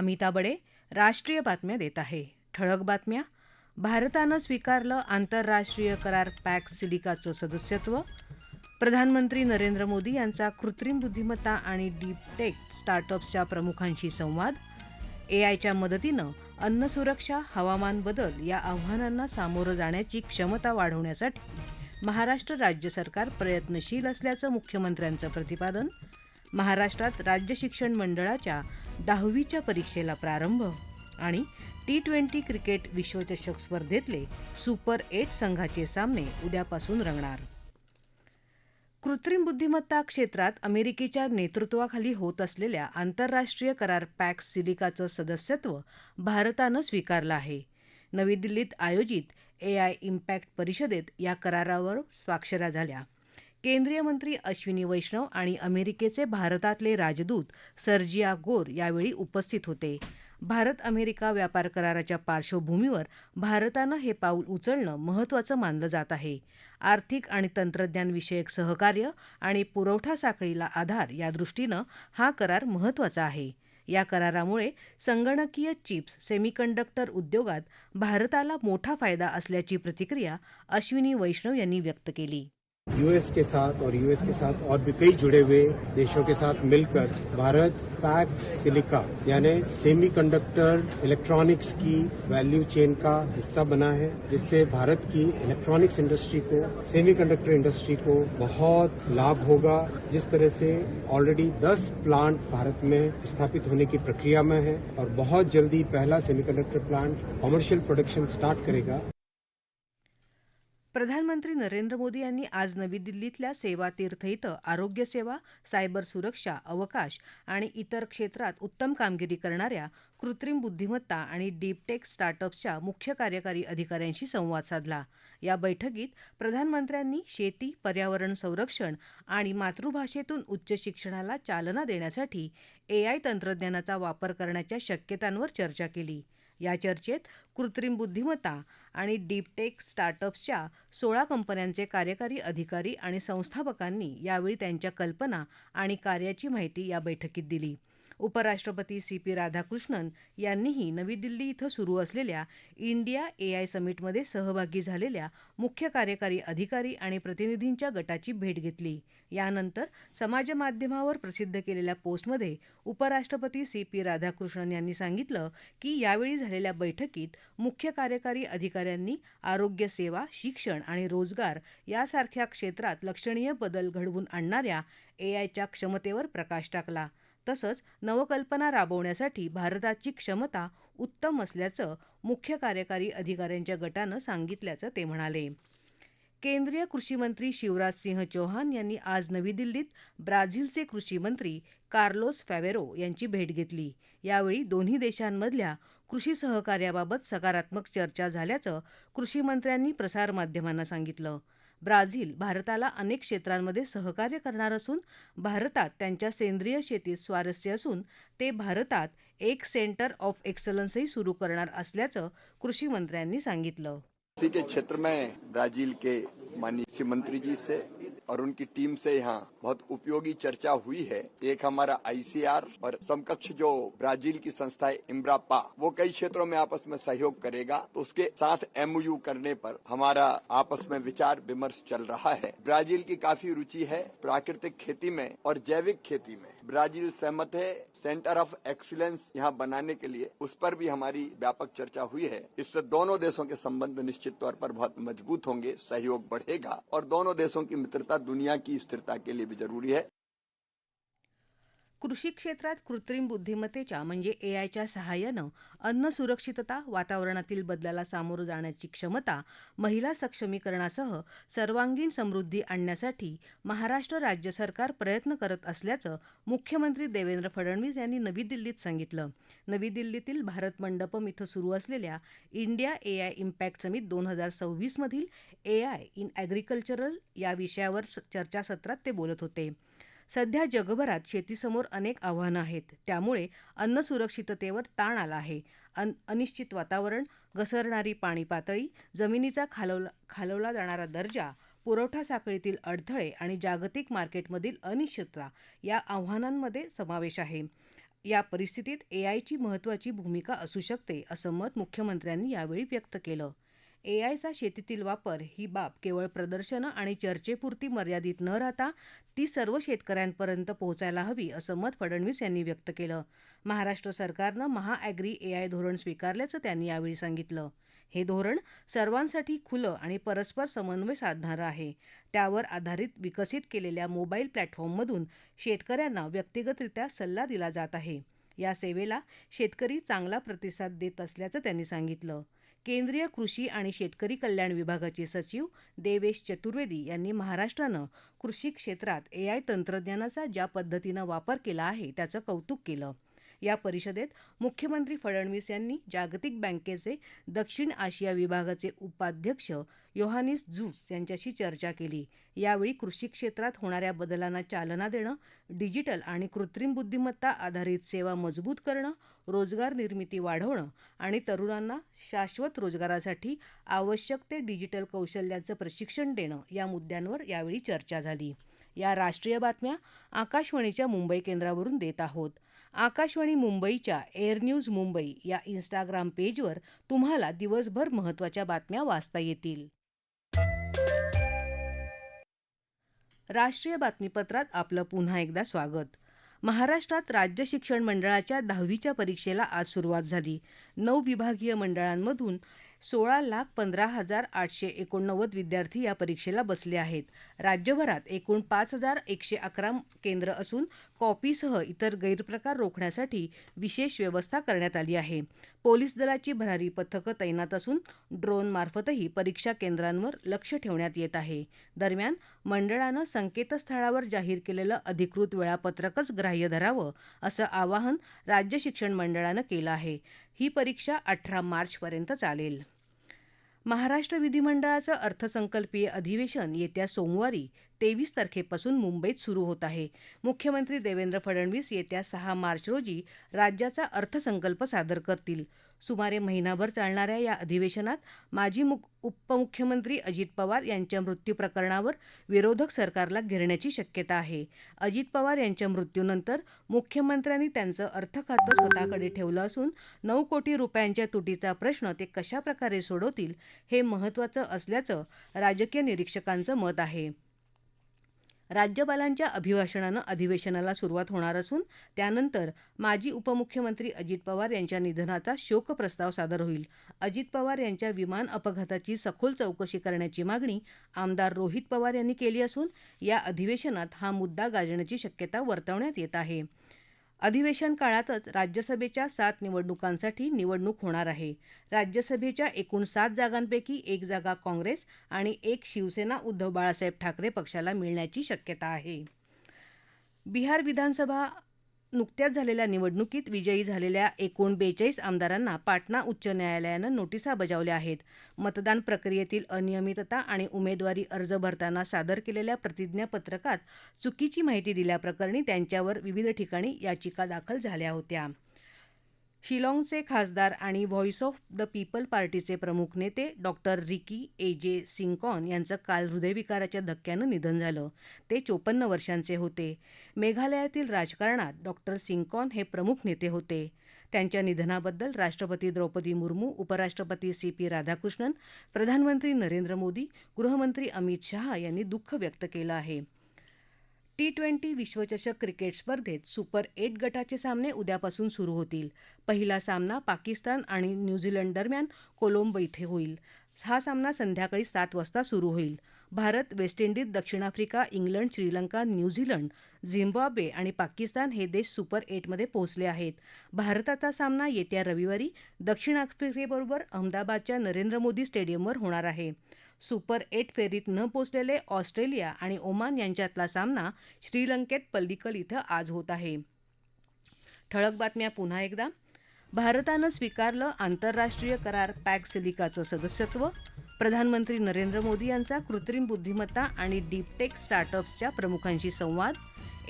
अमिता बडे राष्ट्रीय बातम्या देत आहे. ठळक बातम्या. भारतानं स्वीकारलं आंतरराष्ट्रीय करार पॅक्स सिलिकाचं सदस्यत्व. प्रधानमंत्री नरेंद्र मोदी यांचा कृत्रिम बुद्धिमत्ता आणि डीप टेक स्टार्टअप्सच्या प्रमुखांशी संवाद. एआयच्या मदतीनं अन्नसुरक्षा हवामान बदल या आव्हानांना सामोरं जाण्याची क्षमता वाढवण्यासाठी महाराष्ट्र राज्य सरकार प्रयत्नशील असल्याचं मुख्यमंत्र्यांचं प्रतिपादन महाराष्ट्रात राज्य शिक्षण मंडळाच्या दहावीच्या परीक्षेला प्रारंभ आणि टी ट्वेंटी क्रिकेट विश्वचषक स्पर्धेतले सुपर एट संघाचे सामने उद्यापासून रंगणार. कृत्रिम बुद्धिमत्ता क्षेत्रात अमेरिकेच्या नेतृत्वाखाली होत असलेल्या आंतरराष्ट्रीय करार पॅक्स सिलिकाचं सदस्यत्व भारतानं स्वीकारलं आहे. नवी दिल्लीत आयोजित ए आय इम्पॅक्ट परिषदेत या करारावर स्वाक्षऱ्या झाल्या. केंद्रीय मंत्री अश्विनी वैष्णव आणि अमेरिकेचे भारतातले राजदूत सर्जिया गोर यावेळी उपस्थित होते. भारत अमेरिका व्यापार कराराच्या पार्श्वभूमीवर भारतानं हे पाऊल उचलणं महत्त्वाचं मानलं जात आहे. आर्थिक आणि तंत्रज्ञानविषयक सहकार्य आणि पुरवठा साखळीला आधार या दृष्टीनं हा करार महत्त्वाचा आहे. या करारामुळे संगणकीय चिप्स सेमीकंडक्टर उद्योगात भारताला मोठा फायदा असल्याची प्रतिक्रिया अश्विनी वैष्णव यांनी व्यक्त केली. यूएस के साथ और यूएस के साथ और भी कई जुड़े हुए देशों के साथ मिलकर भारत पैक्स सिलिका, यानी सेमीकंडक्टर इलेक्ट्रॉनिक्स की वैल्यू चेन का हिस्सा बना है, जिससे भारत की इलेक्ट्रॉनिक्स इंडस्ट्री को सेमीकंडक्टर इंडस्ट्री को बहुत लाभ होगा, जिस तरह से ऑलरेडी 10 प्लांट भारत में स्थापित होने की प्रक्रिया में है और बहुत जल्दी पहला semiconductor plant commercial production start करेगा। प्रधानमंत्री नरेंद्र मोदी यांनी आज नवी दिल्लीतल्या सेवातीर्थ इथं आरोग्यसेवा सायबर सुरक्षा अवकाश आणि इतर क्षेत्रात उत्तम कामगिरी करणाऱ्या कृत्रिम बुद्धिमत्ता आणि डीपटेक स्टार्टअप्सच्या मुख्य कार्यकारी अधिकाऱ्यांशी संवाद साधला. या बैठकीत प्रधानमंत्र्यांनी शेती पर्यावरण संरक्षण आणि मातृभाषेतून उच्च शिक्षणाला चालना देण्यासाठी एआय तंत्रज्ञानाचा वापर करण्याच्या शक्यतांवर चर्चा केली. या चर्चेत कृत्रिम बुद्धिमत्ता आणि डीपटेक स्टार्टअप्सच्या सोळा कंपन्यांचे कार्यकारी अधिकारी आणि संस्थापकांनी यावेळी त्यांच्या कल्पना आणि कार्याची माहिती या बैठकीत दिली. उपराष्ट्रपती सी पी राधाकृष्णन यांनीही नवी दिल्ली इथं सुरू असलेल्या इंडिया एआय समिटमध्ये सहभागी झालेल्या मुख्य कार्यकारी अधिकारी आणि प्रतिनिधींच्या गटाची भेट घेतली. यानंतर समाजमाध्यमावर प्रसिद्ध केलेल्या पोस्टमध्ये उपराष्ट्रपती सी पी राधाकृष्णन यांनी सांगितलं की यावेळी झालेल्या बैठकीत मुख्य कार्यकारी अधिकाऱ्यांनी आरोग्य सेवा शिक्षण आणि रोजगार यासारख्या क्षेत्रात लक्षणीय बदल घडवून आणणाऱ्या एआयच्या क्षमतेवर प्रकाश टाकला. तसंच नवकल्पना राबवण्यासाठी भारताची क्षमता उत्तम असल्याचं मुख्य कार्यकारी अधिकाऱ्यांच्या गटानं सांगितल्याचं ते म्हणाले. केंद्रीय कृषीमंत्री शिवराज सिंह चौहान यांनी आज नवी दिल्लीत ब्राझीलचे कृषीमंत्री कार्लोस फॅवेरो यांची भेट घेतली. यावेळी दोन्ही देशांमधल्या कृषी सहकार्याबाबत सकारात्मक चर्चा झाल्याचं कृषीमंत्र्यांनी प्रसारमाध्यमांना सांगितलं. ब्राझील भारताला अनेक क्षेत्रांमध्ये सहकार्य करणार असून भारतात त्यांच्या सेंद्रिय शेतीत स्वारस्य असून ते भारतात एक सेंटर ऑफ एक्सलन्सही सुरू करणार असल्याचं कृषी मंत्र्यांनी सांगितलं. कृषी के क्षेत्र में ब्राजील के माननीय मंत्री जी से और उनकी टीम से यहाँ बहुत उपयोगी चर्चा हुई है। एक हमारा आईसीआर और समकक्ष जो ब्राज़ील की संस्था है इम्ब्रापा वो कई क्षेत्रों में आपस में सहयोग करेगा। तो उसके साथ एमओयू करने पर हमारा आपस में विचार विमर्श चल रहा है। ब्राज़ील की काफ़ी रुचि है प्राकृतिक खेती में और जैविक खेती में। ब्राज़ील सहमत है सेंटर ऑफ़ एक्सीलेंस यहाँ बनाने के लिए। उस पर भी हमारी व्यापक चर्चा हुई है। इससे दोनों देशों के संबंध निश्चित तौर पर बहुत मज़बूत होंगे, सहयोग बढ़ेगा और दोनों देशों की मित्रता दुनिया की स्थिरता के लिए भी ज़रूरी है। कृषी क्षेत्रात कृत्रिम बुद्धिमत्तेच्या म्हणजे एआयच्या सहाय्यानं अन्न सुरक्षितता वातावरणातील बदलाला सामोरं जाण्याची क्षमता महिला सक्षमीकरणासह सर्वांगीण समृद्धी आणण्यासाठी महाराष्ट्र राज्य सरकार प्रयत्न करत असल्याचं मुख्यमंत्री देवेंद्र फडणवीस यांनी नवी दिल्लीत सांगितलं. नवी दिल्लीतील भारत मंडपम इथं सुरू असलेल्या इंडिया एआय इम्पॅक्ट समिट दोन हजार सव्वीसमधील एआय इन ॲग्रिकल्चरल या विषयावर चर्चासत्रात ते बोलत होते. सध्या जगभरात शेतीसमोर अनेक आव्हानं आहेत. त्यामुळे अन्न सुरक्षिततेवर ताण आला आहे. अन अनिश्चित वातावरण घसरणारी पाणी पातळी जमिनीचा खालवला खालवला जाणारा दर्जा पुरवठा साखळीतील अडथळे आणि जागतिक मार्केटमधील अनिश्चितता या आव्हानांमध्ये समावेश आहे. या परिस्थितीत एआयची महत्त्वाची भूमिका असू शकते असं मत मुख्यमंत्र्यांनी यावेळी व्यक्त केलं. एआयचा शेतीतील वापर ही बाब केवळ प्रदर्शनं आणि चर्चेपुरती मर्यादित न राहता ती सर्व शेतकऱ्यांपर्यंत पोहोचायला हवी असं मत फडणवीस यांनी व्यक्त केलं. महाराष्ट्र सरकारनं महाॲग्री एआय धोरण स्वीकारल्याचं त्यांनी यावेळी सांगितलं. हे धोरण सर्वांसाठी खुलं आणि परस्पर समन्वय साधणारं आहे. त्यावर आधारित विकसित केलेल्या मोबाईल प्लॅटफॉर्ममधून शेतकऱ्यांना व्यक्तिगतरित्या सल्ला दिला जात आहे. या सेवेला शेतकरी चांगला प्रतिसाद देत असल्याचं त्यांनी सांगितलं. केंद्रीय कृषी आणि शेतकरी कल्याण विभागाचे सचिव देवेश चतुर्वेदी यांनी महाराष्ट्रानं कृषी क्षेत्रात एआय तंत्रज्ञानाचा ज्या पद्धतीनं वापर केला आहे त्याचं कौतुक केलं. या परिषदेत मुख्यमंत्री फडणवीस यांनी जागतिक बँकेचे दक्षिण आशिया विभागाचे उपाध्यक्ष योहानिस झुट्स यांच्याशी चर्चा केली. यावेळी कृषी क्षेत्रात होणाऱ्या बदलांना चालना देणं डिजिटल आणि कृत्रिम बुद्धिमत्ता आधारित सेवा मजबूत करणं रोजगार निर्मिती वाढवणं आणि तरुणांना शाश्वत रोजगारासाठी आवश्यक ते डिजिटल कौशल्याचं प्रशिक्षण देणं या मुद्द्यांवर यावेळी चर्चा झाली. या राष्ट्रीय बातम्या आकाशवाणीच्या मुंबई केंद्रावरून देत आहोत. आकाशवाणी मुंबईच्या एअर न्यूज मुंबई या इन्स्टाग्राम पेजवर तुम्हाला दिवसभर महत्त्वाच्या बातम्या वाचता येतील. राष्ट्रीय बातमीपत्रात आपलं पुन्हा एकदा स्वागत. महाराष्ट्रात राज्य शिक्षण मंडळाच्या दहावीच्या परीक्षेला आज सुरुवात झाली. नऊ विभागीय मंडळांमधून सोळा लाख पंधरा हजार आठशे एकोणनव्वद विद्यार्थी या परीक्षेला बसले आहेत. राज्यभरात एकूण पाच हजार एकशे अकरा केंद्र असून कॉपीसह इतर गैरप्रकार रोखण्यासाठी विशेष व्यवस्था करण्यात आली आहे. पोलीस दलाची भरारी पथकं तैनात असून ड्रोनमार्फतही परीक्षा केंद्रांवर लक्ष ठेवण्यात येत आहे. दरम्यान मंडळानं संकेतस्थळावर जाहीर केलेलं अधिकृत वेळापत्रकच ग्राह्य धरावं असं आवाहन राज्य शिक्षण मंडळानं केलं आहे. ही परीक्षा अठरा मार्चपर्यंत चालेल. महाराष्ट्र विधिमंडळाचं अर्थसंकल्पीय अधिवेशन येत्या सोमवारी तेवीस तारखेपासून मुंबईत सुरू होत आहे. मुख्यमंत्री देवेंद्र फडणवीस येत्या सहा मार्च रोजी राज्याचा अर्थसंकल्प सादर करतील. सुमारे महिनाभर चालणाऱ्या या अधिवेशनात माजी मुख उपमुख्यमंत्री अजित पवार यांच्या मृत्यू प्रकरणावर विरोधक सरकारला घेरण्याची शक्यता आहे. अजित पवार यांच्या मृत्यूनंतर मुख्यमंत्र्यांनी त्यांचं अर्थखातं स्वतःकडे ठेवलं असून नऊ कोटी रुपयांच्या तुटीचा प्रश्न ते कशाप्रकारे सोडवतील हे महत्त्वाचं असल्याचं राजकीय निरीक्षकांचं मत आहे. राज्यपालांच्या अभिभाषणानं अधिवेशनाला सुरुवात होणार असून त्यानंतर माजी उपमुख्यमंत्री अजित पवार यांच्या निधनाचा शोकप्रस्ताव सादर होईल. अजित पवार यांच्या विमान अपघाताची सखोल चौकशी करण्याची मागणी आमदार रोहित पवार यांनी केली असून या अधिवेशनात हा मुद्दा गाजण्याची शक्यता वर्तवण्यात येत आहे. अधिवेशन काळातच राज्यसभेच्या सात निवडणुकांसाठी निवडणूक होणार आहे. राज्यसभेच्या एकूण सात जागांपैकी एक जागा काँग्रेस आणि एक शिवसेना उद्धव बाळासाहेब ठाकरे पक्षाला मिळण्याची शक्यता आहे. बिहार विधानसभा नुकत्याच झालेल्या निवडणुकीत विजयी झालेल्या एकूण बेचाळीस आमदारांना पाटणा उच्च न्यायालयानं नोटिसा बजावल्या आहेत. मतदान प्रक्रियेतील अनियमितता आणि उमेदवारी अर्ज भरताना सादर केलेल्या प्रतिज्ञापत्रकात चुकीची माहिती दिल्याप्रकरणी त्यांच्यावर विविध ठिकाणी याचिका दाखल झाल्या होत्या. शिलाँगचे खासदार आणि व्हॉईस ऑफ द पीपल पार्टीचे प्रमुख नेते डॉक्टर रिकी ए. जे. सिंकॉन यांचं काल हृदयविकाराच्या धक्क्यानं निधन झालं. ते चोपन्न वर्षांचे होते. मेघालयातील राजकारणात डॉक्टर सिंकॉन हे प्रमुख नेते होते. त्यांच्या निधनाबद्दल राष्ट्रपती द्रौपदी मुर्मू उपराष्ट्रपती सी. पी. राधाकृष्णन प्रधानमंत्री नरेंद्र मोदी गृहमंत्री अमित शहा यांनी दुःख व्यक्त केलं आहे. टी ट्वेंटी विश्वचषक क्रिकेट स्पर्धेत सुपर एट गटाचे सामने उद्यापासून सुरू होतील. पहिला सामना पाकिस्तान आणि न्यूझीलंड दरम्यान कोलंबो इथे होईल. हा सामना संध्याकाळी सात वाजता सुरू होईल. भारत वेस्ट इंडिज दक्षिण Africa England Sri Lanka New Zealand Zimbabwe आणि पाकिस्तान हे देश सुपर एटमध्ये पोहोचले आहेत. भारताचा सामना येत्या रविवारी दक्षिण आफ्रिकेबरोबर अहमदाबादच्या नरेंद्र मोदी स्टेडियमवर होणार आहे. सुपर एट फेरीत न पोचलेले ऑस्ट्रेलिया आणि ओमान यांच्यातला सामना श्रीलंकेत पल्लिकल इथं आज होत आहे. ठळक बातम्या पुन्हा एकदा. भारतानं स्वीकारलं आंतरराष्ट्रीय करार पॅक सिलिकाचं सदस्यत्व. प्रधानमंत्री नरेंद्र मोदी यांचा कृत्रिम बुद्धिमत्ता आणि डीपटेक स्टार्टअप्सच्या प्रमुखांशी संवाद.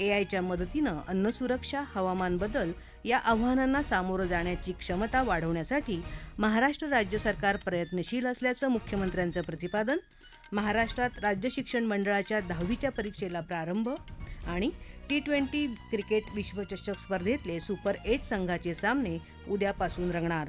ए आयच्या मदतीनं अन्नसुरक्षा हवामान बदल या आव्हानांना सामोरं जाण्याची क्षमता वाढवण्यासाठी महाराष्ट्र राज्य सरकार प्रयत्नशील असल्याचं मुख्यमंत्र्यांचं प्रतिपादन महाराष्ट्रात राज्य शिक्षण मंडळाच्या दहावीच्या परीक्षेला प्रारंभ आणि टी ट्वेंटी क्रिकेट विश्वचषक स्पर्धेतले सुपर एट संघाचे सामने उद्यापासून रंगणार.